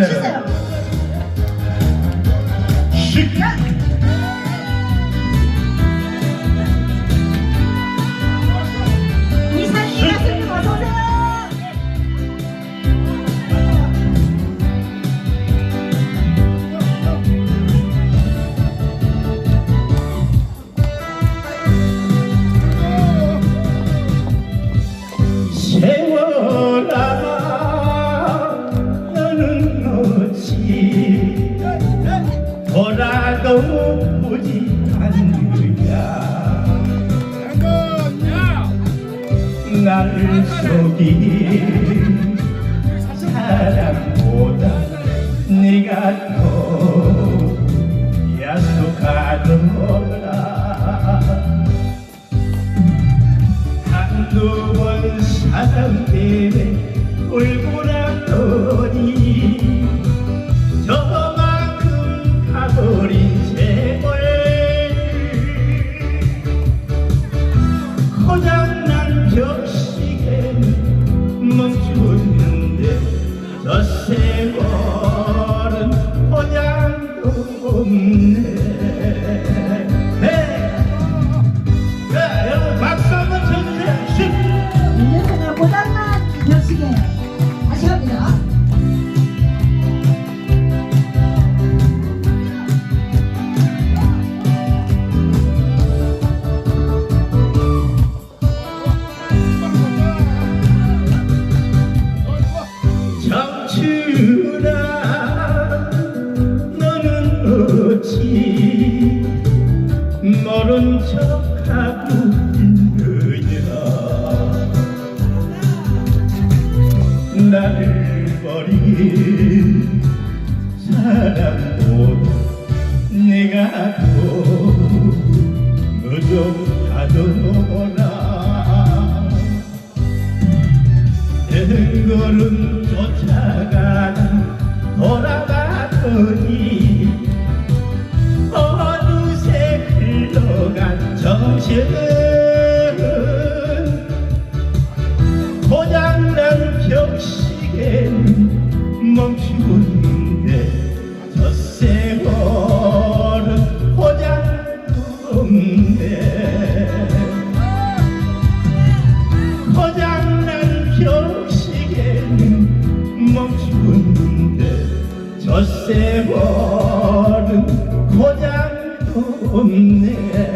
하시 보지 않느냐 나를 속인 사랑보다. 네가 더 약속하더라 한두 번 사랑 때문에 울고 청춘아 너는 어찌 모른 척하고 있느냐? 나를 버린 사랑보다 내가 더 부족하더 한 걸음 쫓아가다 돌아봤더니 어느새 흘러간 정신 저 세월은 고장도 없네